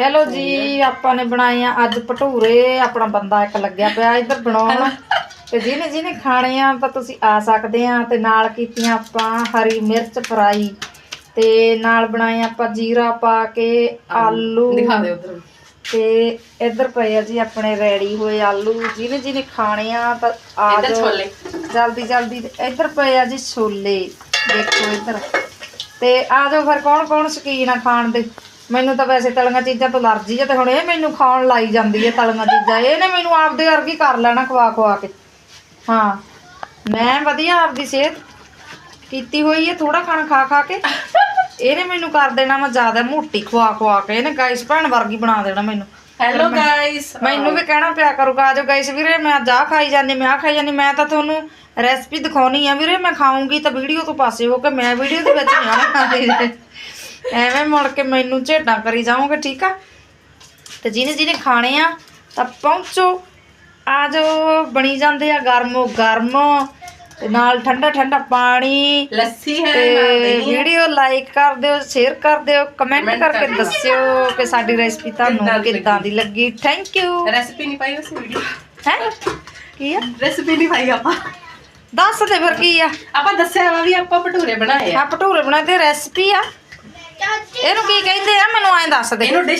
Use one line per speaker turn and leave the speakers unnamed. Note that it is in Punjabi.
ਹੈਲੋ ਜੀ ਆਪਾਂ ਨੇ ਬਣਾਏ ਆ ਅੱਜ ਭਟੂਰੇ ਆਪਣਾ ਬੰਦਾ ਇੱਕ ਲੱਗਿਆ ਪਿਆ ਇੱਧਰ ਬਣਾਉਣ। ਤੇ ਜਿਹਨੇ ਜਿਹਨੇ ਖਾਣੇ ਆ ਤਾਂ ਤੁਸੀਂ ਆ ਸਕਦੇ ਆ ਤੇ ਨਾਲ ਕੀਤੀਆਂ ਆਪਾਂ ਹਰੀ ਮਿਰਚ ਫਰਾਈ। ਤੇ ਨਾਲ ਬਣਾਏ ਆਪਾਂ ਜੀਰਾ ਪਾ ਕੇ ਆਲੂ।
ਦਿਖਾ ਦੇ ਉਧਰ।
ਤੇ ਇੱਧਰ ਪਏ ਆ ਜੀ ਆਪਣੇ ਰੈਡੀ ਹੋਏ ਆਲੂ। ਜਿਹਨੇ ਜਿਹਨੇ ਖਾਣੇ ਆ ਤਾਂ ਆ
ਇੱਧਰ ਛੋਲੇ।
ਜਲਦੀ ਜਲਦੀ। ਇੱਧਰ ਪਏ ਆ ਜੀ ਛੋਲੇ। ਦੇਖੋ ਇੱਧਰ। ਤੇ ਆ ਜਾਓ ਫਿਰ ਕੌਣ ਕੌਣ ਸ਼ਕੀਨ ਆ ਖਾਣ ਦੇ? ਮੈਨੂੰ ਤਾਂ ਵੈਸੇ ਤਲੀਆਂ ਚੀਜ਼ਾਂ ਤੋਂ ਅਲਰਜੀ ਹੈ ਤੇ ਹੁਣ ਇਹ ਮੈਨੂੰ ਖਾਣ ਲਾਈ ਜਾਂਦੀ ਹੈ ਤਲੀਆਂ ਚੀਜ਼ਾਂ। ਇਹਨੇ ਮੈਨੂੰ ਆਪਦੇ ਵਰਗੀ ਕਰ ਲੈਣਾ ਖਵਾ ਖਵਾ ਕੇ। ਹਾਂ ਮੈਂ ਵਧੀਆ ਆਪਦੀ ਸਿਹਤ ਕੀਤੀ ਹੋਈ ਹੈ ਥੋੜਾ ਖਾਣਾ ਖਾ ਖਾ ਕੇ। ਇਹਨੇ ਮੈਨੂੰ ਕਰ ਦੇਣਾ ਮੈਂ ਜ਼ਿਆਦਾ ਮੋਟੀ ਖਵਾ ਖਵਾ ਕੇ। ਇਹਨੇ ਗਾਇਸ ਭੈਣ ਵਰਗੀ ਬਣਾ ਦੇਣਾ ਮੈਨੂੰ।
ਹੈਲੋ ਗਾਇਸ
ਮੈਨੂੰ ਵੀ ਕਹਿਣਾ ਪਿਆ ਕਰੂਗਾ ਆਜੋ ਗਾਇਸ ਵੀਰੇ ਮੈਂ ਅੱਜ ਆਹ ਖਾਈ ਜਾਂਦੀ ਮੈਂ ਆਹ ਖਾਈ ਜਾਂਦੀ ਮੈਂ ਤਾਂ ਤੁਹਾਨੂੰ ਰੈਸਪੀ ਦਿਖਾਉਣੀ ਆ ਵੀਰੇ। ਮੈਂ ਖਾਊਂਗੀ ਤਾਂ ਵੀਡੀਓ ਤੋਂ ਪਾਸੇ ਹੋ ਕੇ ਮੈਂ ਵੀਡੀਓ ਦੇ ਵਿੱਚ ਨਹੀਂ ਖਾਂਦੀ ਐਵੇਂ ਮੁੜ ਕੇ ਮੈਨੂੰ ਝੇਡਾਂ ਕਰੀ ਜਾਓਗੇ ਠੀਕ ਆ? ਤੇ ਜਿਹਨੇ ਜਿਹਨੇ ਖਾਣੇ ਆ ਤਾਂ ਪਹੁੰਚੋ। ਆ ਜਾਓ ਬਣੀ ਜਾਂਦੇ ਆ ਗਰਮੋ ਗਰਮ। ਤੇ ਨਾਲ ਠੰਡਾ ਠੰਡਾ ਪਾਣੀ।
ਲੱਸੀ ਹੈ।
ਵੀਡੀਓ ਲਾਈਕ ਕਰ ਦਿਓ ਸ਼ੇਅਰ ਕਰ ਦਿਓ ਕਮੈਂਟ ਕਰਕੇ। ਦੱਸਿਓ ਕਿ ਸਾਡੀ ਰੈਸਪੀ ਤੁਹਾਨੂੰ ਕਿੱਦਾਂ ਦੀ ਲੱਗੀ। ਥੈਂਕ ਯੂ
ਰੈਸਪੀ ਨਹੀਂ ਪਾਈ ਉਸ ਵੀਡੀਓ।
ਹੈ? ਕੀ ਆ?
ਰੈਸਪੀ ਨਹੀਂ ਪਾਈ ਆਪਾਂ।
ਦੱਸ ਦੇ ਫਿਰ ਕੀ ਆ।
ਆਪਾਂ ਦੱਸਿਆ ਵਾ ਵੀ ਆਪਾਂ ਭਟੂਰੇ ਬਣਾਏ ਆ।
ਆ ਭਟੂਰੇ ਬਣਾਏ ਤੇ ਰੈਸਪੀ ਆ। ਇਹਨੂੰ ਕੀ ਕਹਿੰਦੇ ਆ? ਮੈਨੂੰ ਐਂ ਦੱਸ ਦੇ।
ਇਹਨੂੰ dish